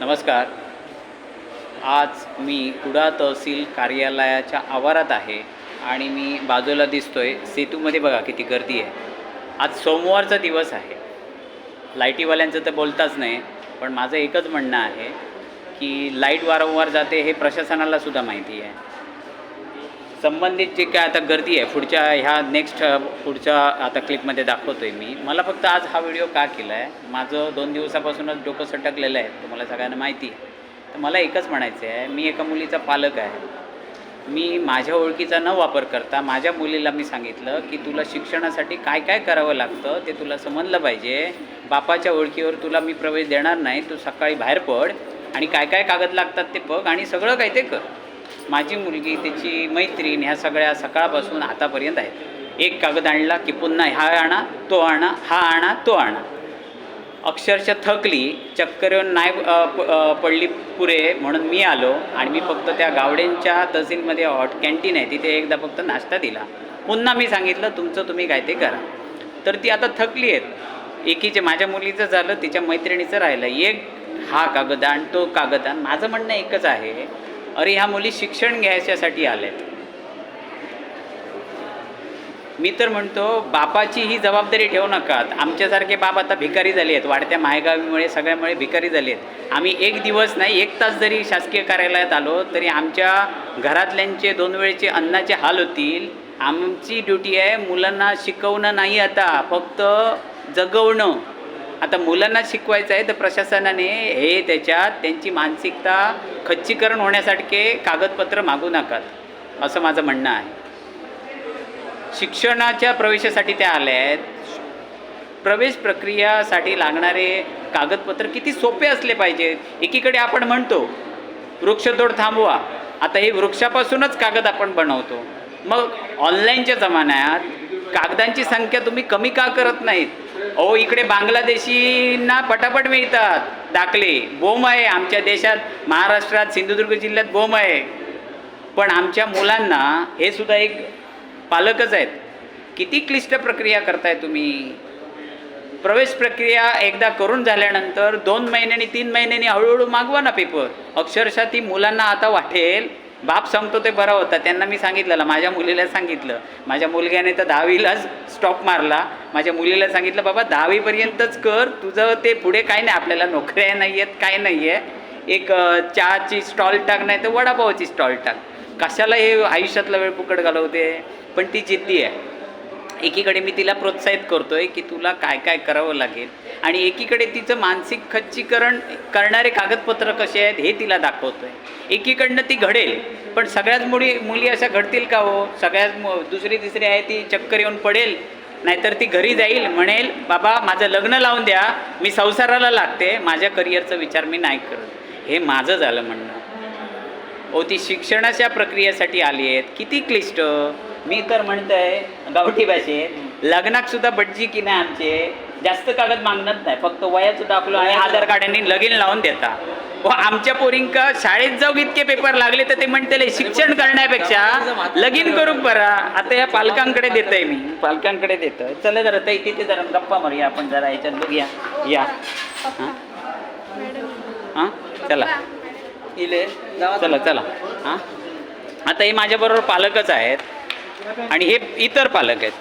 नमस्कार. आज मी कुडा तहसील कार्यालयाच्या आवारात आहे आणि मी बाजूला दिसतो आहे सेतूमध्ये बघा किती गर्दी आहे. आज सोमवारचा दिवस आहे. लाईटीवाल्यांचं तर बोलताच नाही पण माझं एकच म्हणणं आहे की लाइट वारंवार जाते हे प्रशासनालासुद्धा माहिती आहे. संबंधित जे काय आता गर्दी आहे पुढच्या ह्या नेक्स्ट पुढच्या आता क्लिपमध्ये दाखवतो आहे मी. मला फक्त आज हा व्हिडिओ का केला आहे माझं दोन दिवसापासूनच डोकं सटकलेलं आहे तुम्हाला सगळ्यांना माहिती आहे. तर मला एकच म्हणायचं आहे मी एका मुलीचा पालक आहे. मी माझ्या ओळखीचा न वापर करता माझ्या मुलीला मी सांगितलं की तुला शिक्षणासाठी काय काय करावं लागतं ते तुला समजलं पाहिजे. बापाच्या ओळखीवर तुला मी प्रवेश देणार नाही तू सकाळी बाहेर पड आणि काय काय कागद लागतात ते बघ आणि सगळं काय ते कर. माझी मुलगी त्याची मैत्रीण ह्या सगळ्या सकाळपासून आतापर्यंत आहेत. एक कागद आणला की पुन्हा हा आणा तो आणा हा आणा तो आणा. अक्षरशः थकली चक्कर येऊन नाही प- पडली पुरे म्हणून मी आलो आणि मी फक्त त्या गावड्यांच्या तहसीलमध्ये हॉट कॅन्टीन आहे तिथे एकदा फक्त नाश्ता दिला. पुन्हा मी सांगितलं तुमचं तुम्ही काय ते करा. तर ती आता थकली आहेत. एकीचे माझ्या मुलीचं झालं तिच्या मैत्रिणीचं राहिलं. एक हा कागद आण तो कागद आण. माझं म्हणणं एकच आहे अरे ह्या मुली शिक्षण घ्यायच्यासाठी आल्यात. मी तर म्हणतो बापाची ही जबाबदारी ठेवू नका. आमच्यासारखे बाप आता भिकारी झाले आहेत. वाढत्या महागावीमुळे सगळ्यामुळे भिकारी झाले आहेत. आम्ही एक दिवस नाही एक तास जरी शासकीय कार्यालयात आलो तरी आमच्या घरातल्यांचे दोन वेळेचे अन्नाचे हाल होतील. आमची ड्युटी आहे मुलांना शिकवणं नाही आता फक्त जगवणं. आता मुलांना शिकवायचं आहे तर प्रशासनाने हे त्याच्यात त्यांची मानसिकता खच्चीकरण होण्यासारखे कागदपत्र मागू नकात असं माझं म्हणणं आहे. शिक्षणाच्या प्रवेशासाठी त्या आल्या आहेत. प्रवेश प्रक्रियासाठी लागणारे कागदपत्र किती सोपे असले पाहिजेत एकीकडे आपण म्हणतो वृक्षतोड थांबवा. आता हे वृक्षापासूनच कागद आपण बनवतो. मग ऑनलाईनच्या जमान्यात कागदांची संख्या तुम्ही कमी का करत नाहीत? अहो इकडे बांगलादेशींना पटापट मिळतात दाखले. बोम आहे. आमच्या देशात महाराष्ट्रात सिंधुदुर्ग जिल्ह्यात बोम आहे. पण आमच्या मुलांना हे सुद्धा एक पालकच आहेत. किती क्लिष्ट प्रक्रिया करताय तुम्ही? प्रवेश प्रक्रिया एकदा करून झाल्यानंतर दोन महिन्यांनी तीन महिन्यांनी हळूहळू मागवा ना पेपर. अक्षरशः ती मुलांना आता वाटेल बाप सांगतो ते बरा होता. त्यांना मी सांगितलेलं माझ्या मुलीला सांगितलं. माझ्या मुलग्याने तर दहावीलाच स्टॉप मारला. माझ्या मुलीला सांगितलं बाबा दहावीपर्यंतच कर. तुझं ते पुढे काय नाही. आपल्याला नोकऱ्या नाही आहेत काय नाही आहे एक चहाची स्टॉल टाक नाही तर वडापावची स्टॉल टाक. कशाला हे आयुष्यातला वेळ फुकट घालवते? पण ती जिद्दी आहे. एकीकडे मी तिला प्रोत्साहित करतो आहे की तुला काय काय करावं लागेल आणि एकीकडे तिचं मानसिक खच्चीकरण करणारे कागदपत्र कसे आहेत हे तिला दाखवतो आहे एकीकडनं ती घडेल पण सगळ्याच मुली मुली अशा घडतील का हो? सगळ्याच मु- दुसरी तिसरी आहे ती चक्कर येऊन पडेल नाहीतर ती घरी जाईल म्हणेल बाबा माझं लग्न लावून द्या मी संसाराला लागते माझ्या करिअरचा विचार मी नाही करत. हे माझं झालं म्हणणं. ओ ती शिक्षणाच्या प्रक्रियेसाठी आली आहेत. किती क्लिष्ट. मी तर म्हणतोय गावठी भाषेत लग्नात सुद्धा बटजी की नाही आमचे? जास्त कागद मागणत नाही. फक्त वयाचं दाखलो आणि आधार कार्डाने लगीन लावून देता व आमच्या पोरींका शाळेत जाऊ इतके पेपर लागले तर ते म्हणते शिक्षण करण्यापेक्षा लगीन करू बरा आता या पालकांकडे देतोय मी. पालकांकडे देतोय. चला जरा ताई तिथे जरा गप्पा मारूया आपण जरा याच्यात बघूया. या. हां? हां? चला. इले. चला चला. हां? आता हे माझ्याबरोबर पालकच आहेत. आणि हे इतर पालक आहेत.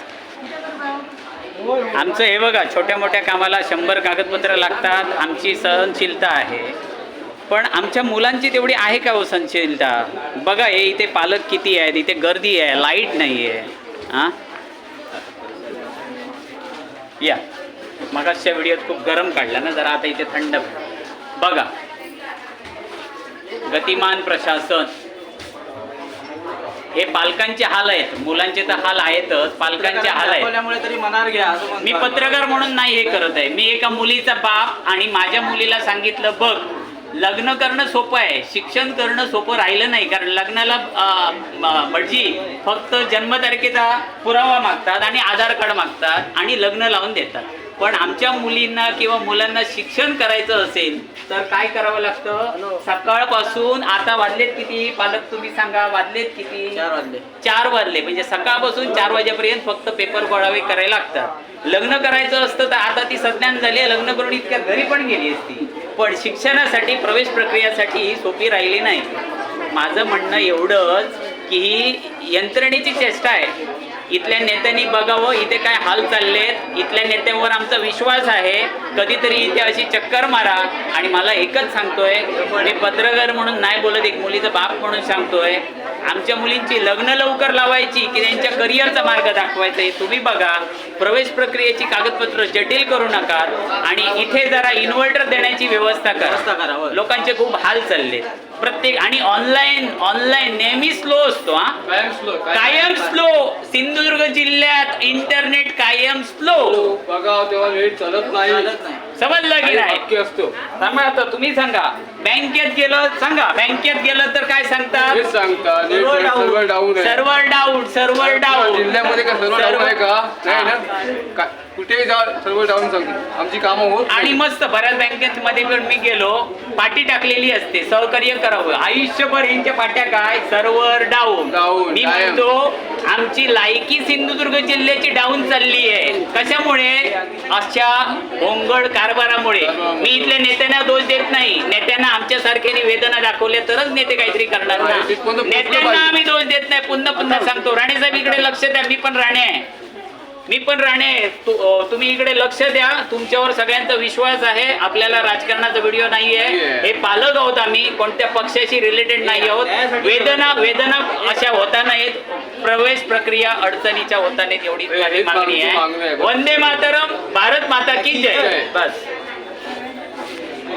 आमचं हे बघा छोट्या मोठ्या कामाला शंभर कागदपत्र लागतात. आमची सहनशीलता आहे. पण आमच्या मुलांची तेवढी आहे का हो सहनशीलता? बघा हे इथे पालक किती आहेत? इथे गर्दी आहे लाइट नाही आहे. हां? या. मगाच्या व्हिडिओत खूप गरम काढला ना जरा आता इथे थंड. बघा. गतिमान प्रशासन. हे पालकांचे हाल आहेत. मुलांचे तर हाल आहेतच. पालकांचे हाल आहेत. तरी मनार घ्या मी. पत्रकार म्हणून नाही हे करत आहे. मी एका मुलीचा बाप आणि माझ्या मुलीला सांगितलं बघ लग्न करणं सोपं आहे. शिक्षण करणं सोपं राहिलं नाही. कारण लग्नाला भटजी फक्त जन्मतारखेचा पुरावा मागतात आणि आधार कार्ड मागतात आणि लग्न लावून देतात. पण आमच्या मुलींना किंवा मुलांना शिक्षण करायचं असेल तर काय करावं लागतं? सकाळपासून आता वाजलेत किती? पालक तुम्ही सांगा वाजलेत किती? चार वाजले. चार वाजले. म्हणजे सकाळपासून चार वाजेपर्यंत फक्त पेपर गोळावे करायला लागतात. लग्न करायचं असतं तर आता ती सज्ञान झाली लग्न करून इतक्या घरी पण गेली असती. पण शिक्षणासाठी प्रवेश प्रक्रियासाठी ही सोपी राहिली नाही. माझं म्हणणं एवढंच की ही यंत्रणेची चेष्टा आहे. इथल्या नेत्यांनी बघावं इथे काय हाल चाललेत इथल्या नेत्यांवर आमचा विश्वास आहे. कधीतरी इथे अशी चक्कर मारा आणि मला एकच सांगतोय मी पत्रकार म्हणून नाही बोलत एक मुलीचा बाप म्हणून सांगतोय आमच्या मुलींची लग्न लवकर लावायची की त्यांच्या करिअरचा मार्ग दाखवायचा आहे तुम्ही बघा. प्रवेश प्रक्रियेची कागदपत्र जटिल करू नका आणि इथे जरा इन्व्हर्टर देण्याची व्यवस्था व्यवस्था करा. लोकांचे खूप हाल चालले प्रत्येक आणि ऑनलाईन ऑनलाईन नेहमी स्लो असतो हा. कायम स्लो कायम स्लो सिंधुदुर्ग जिल्ह्यात इंटरनेट कायम स्लो बघा तेव्हा नाही चालत नाही. समजलं की नाही? असतो. आता तुम्ही सांगा. बँकेत गेलं सांगा बँकेत गेलं तर काय सांगतात? हेच सांगता नेट. सर्व्हर डाऊन आहे. सर्व्हर डाऊन सर्व्हर डाऊन जिल्ह्यामध्ये का डाऊन आहे का? नाही ना? का- कुठेही जा सर्व्हर डाऊन सांगतो आमची कामं होत आणि नाही. मस्त बऱ्याच बँकेमध्ये पण मी गेलो. पाठी टाकलेली असते. सहकार्य करावं. आयुष्यभर यांच्या पाट्या काय? सर्व्हर डाऊन Down, मी कायम. म्हणतो आमची लायकी सिंधुदुर्ग जिल्ह्याची डाऊन चालली आहे. कशामुळे? अशा भोंगड कारभारामुळे. मी इथल्या नेत्यांना दोष देत नाही. नेत्यांना आमच्या सारख्याने वेदना दाखवल्या तरच नेते काहीतरी करणार ना. नेत्यांना. आम्ही दोष देत नाही. पुन्हा पुन्हा सांगतो. राणे साहेब इकडे लक्ष द्या. मी पण राणे आहे. मी पण राणे आहे. तुम्ही इकडे लक्ष द्या. तुमच्यावर सगळ्यांचा विश्वास आहे. आपल्याला राजकारणाचा व्हिडिओ नाहीये नाहीये. हे पालक आहोत आम्ही. कोणत्या पक्षाशी रिलेटेड नाही आहोत. वेदना वेदना अशा होता नाहीत. प्रवेश प्रक्रिया अडचणीच्या होता नाहीत. एवढी मागणी आहे. आहे. वंदे मातरम भारत माता की जय. बस.